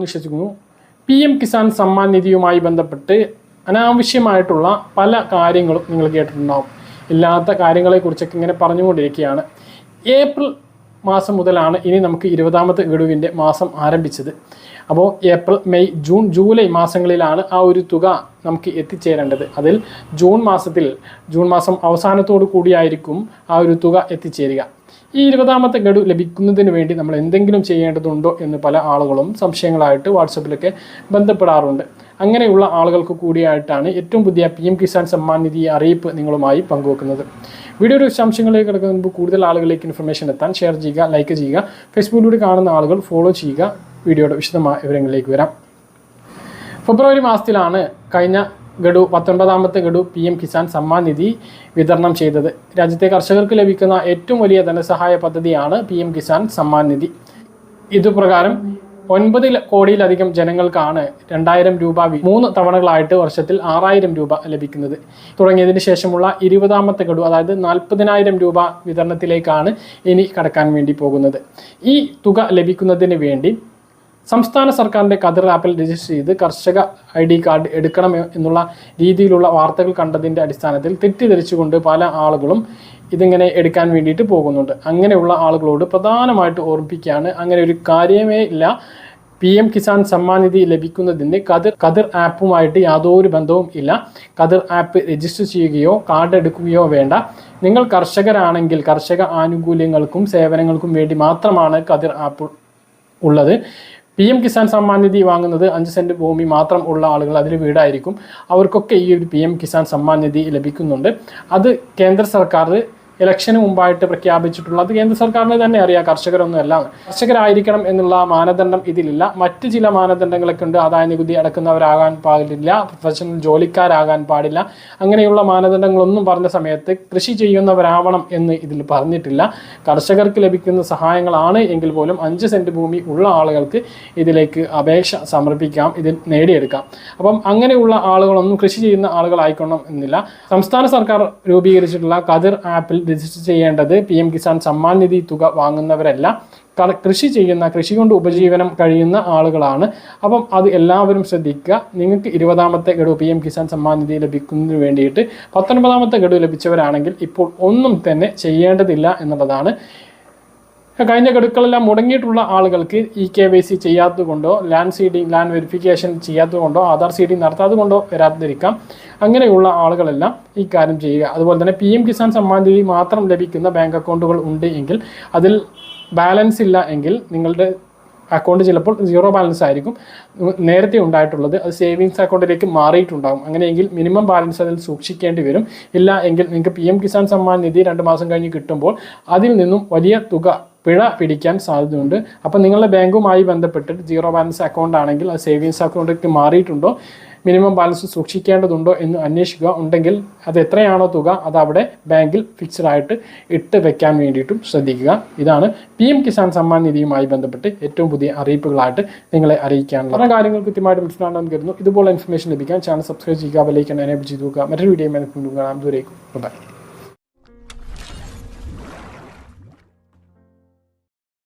വിശ്വസിക്കുന്നു P M Kisan Samman നിധിയുമായി ബന്ധപ്പെട്ട് അനാവശ്യമായിട്ടുള്ള പല കാര്യങ്ങളും നിങ്ങൾ കേട്ടിട്ടുണ്ടാവും. ഇല്ലാത്ത കാര്യങ്ങളെക്കുറിച്ചൊക്കെ ഇങ്ങനെ പറഞ്ഞുകൊണ്ടിരിക്കുകയാണ്. ഏപ്രിൽ മാസം മുതലാണ് ഇനി നമുക്ക് ഇരുപതാമത്തെ ഗഡുവിന്റെ മാസം ആരംഭിച്ചത്. അപ്പോൾ ഏപ്രിൽ മെയ് ജൂൺ ജൂലൈ മാസങ്ങളിലാണ് ആ ഒരു തുക നമുക്ക് എത്തിച്ചേരേണ്ടത്. അതിൽ ജൂൺ മാസത്തിൽ ജൂൺ മാസം അവസാനത്തോടു കൂടിയായിരിക്കും ആ ഒരു തുക എത്തിച്ചേരുക. ഈ ഇരുപതാമത്തെ ഗഡു ലഭിക്കുന്നതിന് വേണ്ടി നമ്മൾ എന്തെങ്കിലും ചെയ്യേണ്ടതുണ്ടോ എന്ന് പല ആളുകളും സംശയങ്ങളായിട്ട് വാട്സപ്പിലൊക്കെ ബന്ധപ്പെടാറുണ്ട്. അങ്ങനെയുള്ള ആളുകൾക്ക് കൂടിയായിട്ടാണ് ഏറ്റവും പുതിയ പി എം കിസാൻ സമ്മാൻ നിധി അറിയിപ്പ് നിങ്ങളുമായി പങ്കുവെക്കുന്നത്. വീഡിയോയുടെ വിശദാംശങ്ങളിലേക്ക് കിടക്കുന്ന മുമ്പ് കൂടുതൽ ആളുകളിലേക്ക് ഇൻഫർമേഷൻ എത്താൻ ഷെയർ ചെയ്യുക ലൈക്ക് ചെയ്യുക ഫേസ്ബുക്കിലൂടെ കാണുന്ന ആളുകൾ ഫോളോ ചെയ്യുക. വീഡിയോയുടെ വിശദമായ വിവരങ്ങളിലേക്ക് വരാം. ഫെബ്രുവരി മാസത്തിലാണ് കഴിഞ്ഞ ഗഡു പത്തൊൻപതാമത്തെ ഗഡു പി എം കിസാൻ സമ്മാൻ നിധി വിതരണം ചെയ്തത്. രാജ്യത്തെ കർഷകർക്ക് ലഭിക്കുന്ന ഏറ്റവും വലിയ ധനസഹായ പദ്ധതിയാണ് പി എം കിസാൻ സമ്മാൻ നിധി. ഇതുപ്രകാരം ഒൻപത് കോടിയിലധികം ജനങ്ങൾക്കാണ് രണ്ടായിരം രൂപ മൂന്ന് തവണകളായിട്ട് വർഷത്തിൽ ആറായിരം രൂപ ലഭിക്കുന്നത്. തുടങ്ങിയതിന് ശേഷമുള്ള ഇരുപതാമത്തെ ഗഡു അതായത് നാൽപ്പതിനായിരം രൂപ വിതരണത്തിലേക്കാണ് ഇനി കടക്കാൻ വേണ്ടി പോകുന്നത്. ഈ തുക ലഭിക്കുന്നതിന് വേണ്ടി സംസ്ഥാന സർക്കാരിന്റെ കതിർ ആപ്പിൽ രജിസ്റ്റർ ചെയ്ത് കർഷക ഐ ഡി കാർഡ് എടുക്കണം എന്നുള്ള രീതിയിലുള്ള വാർത്തകൾ കണ്ടതിന്റെ അടിസ്ഥാനത്തിൽ തെറ്റിദ്ധരിച്ചുകൊണ്ട് പല ആളുകളും ഇതിങ്ങനെ എടുക്കാൻ വേണ്ടിയിട്ട് പോകുന്നുണ്ട്. അങ്ങനെയുള്ള ആളുകളോട് പ്രധാനമായിട്ട് ഓർമ്മിപ്പിക്കുകയാണ്. അങ്ങനെ ഒരു കാര്യമേ ഇല്ല. പി എം കിസാൻ സമ്മാൻ നിധി ലഭിക്കുന്നതിന് കതിർ കതിർ ആപ്പുമായിട്ട് യാതൊരു ബന്ധവും ഇല്ല. കതിർ ആപ്പ് രജിസ്റ്റർ ചെയ്യുകയോ കാർഡ് എടുക്കുകയോ വേണ്ട. നിങ്ങൾ കർഷകരാണെങ്കിൽ കർഷക ആനുകൂല്യങ്ങൾക്കും സേവനങ്ങൾക്കും വേണ്ടി മാത്രമാണ് കതിർ ആപ്പ് ഉള്ളത്. പി എം കിസാൻ സമ്മാൻ നിധി വാങ്ങുന്നത് അഞ്ച് സെന്റ് ഭൂമി മാത്രം ഉള്ള ആളുകൾ അതിൽ വീടായിരിക്കും. അവർക്കൊക്കെ ഈ ഒരു പി എം കിസാൻ സമ്മാൻ നിധി ലഭിക്കുന്നുണ്ട്. അത് കേന്ദ്ര സർക്കാർ ഇലക്ഷന് മുമ്പായിട്ട് പ്രഖ്യാപിച്ചിട്ടുള്ള അത് കേന്ദ്ര സർക്കാരിന് തന്നെ അറിയാം കർഷകരൊന്നുമല്ല കർഷകരായിരിക്കണം എന്നുള്ള മാനദണ്ഡം ഇതിലില്ല. മറ്റ് ചില മാനദണ്ഡങ്ങളൊക്കെ ഉണ്ട്. ആദായ നികുതി അടക്കുന്നവരാകാൻ പാടില്ല. പ്രൊഫഷണൽ ജോലിക്കാരാകാൻ പാടില്ല. അങ്ങനെയുള്ള മാനദണ്ഡങ്ങളൊന്നും പറഞ്ഞ സമയത്ത് കൃഷി ചെയ്യുന്നവരാവണം എന്ന് ഇതിൽ പറഞ്ഞിട്ടില്ല. കർഷകർക്ക് ലഭിക്കുന്ന സഹായങ്ങളാണ് എങ്കിൽ പോലും അഞ്ച് സെന്റ് ഭൂമി ഉള്ള ആളുകൾക്ക് ഇതിലേക്ക് അപേക്ഷ സമർപ്പിക്കാം ഇതിൽ നേടിയെടുക്കാം. അപ്പം അങ്ങനെയുള്ള ആളുകളൊന്നും കൃഷി ചെയ്യുന്ന ആളുകളായിക്കൊള്ളണം എന്നില്ല. സംസ്ഥാന സർക്കാർ രൂപീകരിച്ചിട്ടുള്ള കതിർ ആപ്പിൽ രജിസ്റ്റർ ചെയ്യേണ്ടത് പി എം കിസാൻ സമ്മാൻ നിധി തുക വാങ്ങുന്നവരല്ല. കൃഷി ചെയ്യുന്ന കൃഷി കൊണ്ട് ഉപജീവനം കഴിയുന്ന ആളുകളാണ്. അപ്പം അത് എല്ലാവരും ശ്രദ്ധിക്കുക. നിങ്ങൾക്ക് ഇരുപതാമത്തെ ഗഡു പി എം കിസാൻ സമ്മാൻ നിധി ലഭിക്കുന്നതിന് വേണ്ടിയിട്ട് പത്തൊൻപതാമത്തെ ഗഡു ലഭിച്ചവരാണെങ്കിൽ ഇപ്പോൾ ഒന്നും തന്നെ ചെയ്യേണ്ടതില്ല എന്നുള്ളതാണ് കഴിഞ്ഞ ഗഡുക്കളെല്ലാം മുടങ്ങിയിട്ടുള്ള ആളുകൾക്ക് ഇ കെ വൈ സി ചെയ്യാത്തതുകൊണ്ടോ ലാൻഡ് സീഡിംഗ് ലാൻഡ് വെരിഫിക്കേഷൻ ചെയ്യാത്തതുകൊണ്ടോ ആധാർ സീഡിംഗ് കൊണ്ടോ വരാതിരിക്കാം. അങ്ങനെയുള്ള ആളുകളെല്ലാം ഈ കാര്യം ചെയ്യുക. അതുപോലെ തന്നെ പി എം കിസാൻ സമ്മാൻ നിധി മാത്രം ലഭിക്കുന്ന ബാങ്ക് അക്കൗണ്ടുകൾ ഉണ്ട് എങ്കിൽ അതിൽ ബാലൻസ് ഇല്ല എങ്കിൽ നിങ്ങളുടെ അക്കൗണ്ട് ചിലപ്പോൾ സീറോ ബാലൻസ് ആയിരിക്കും. നേരത്തെ ഉണ്ടായിട്ടുള്ളത് അത് സേവിങ്സ് അക്കൗണ്ടിലേക്ക് മാറിയിട്ടുണ്ടാകും. അങ്ങനെയെങ്കിൽ മിനിമം ബാലൻസ് അതിൽ സൂക്ഷിക്കേണ്ടി വരും. ഇല്ല എങ്കിൽ നിങ്ങൾക്ക് പി എം കിസാൻ സമ്മാൻ നിധി രണ്ട് മാസം കഴിഞ്ഞ് കിട്ടുമ്പോൾ അതിൽ നിന്നും വലിയ തുക പിഴ പിടിക്കാൻ സാധ്യതയുണ്ട്. അപ്പോൾ നിങ്ങളുടെ ബാങ്കുമായി ബന്ധപ്പെട്ടിട്ട് സീറോ ബാലൻസ് അക്കൗണ്ട് ആണെങ്കിൽ അത് സേവിങ്സ് അക്കൗണ്ടിലേക്ക് മാറിയിട്ടുണ്ടോ? മിനിമം ബാലൻസ് സൂക്ഷിക്കേണ്ടതുണ്ടോ എന്ന് അന്വേഷിക്കുക. ഉണ്ടെങ്കിൽ അത് എത്രയാണോ തുക അത് അവിടെ ബാങ്കിൽ ഫിക്സഡ് ആയിട്ട് ഇട്ട് വെക്കാൻ വേണ്ടിയിട്ടും ശ്രദ്ധിക്കുക. ഇതാണ് പി എം കിസാൻ സമ്മാൻ നിധിയുമായി ബന്ധപ്പെട്ട് ഏറ്റവും പുതിയ അറിയിപ്പുകളായിട്ട് നിങ്ങളെ അറിയിക്കാനുള്ള പല കാര്യങ്ങൾ കൃത്യമായിട്ട് മനസ്സിലാണെന്ന് കരുതുന്നു. ഇതുപോലെ ഇൻഫർമേഷൻ ലഭിക്കാൻ ചാനൽ സബ്സ്ക്രൈബ് ചെയ്യുക ബെലൈക്കൻ എനേബിൾ ചെയ്തു നോക്കുക മറ്റൊരു വീഡിയോ കാണാം. ദൂരേക്കും ബൈ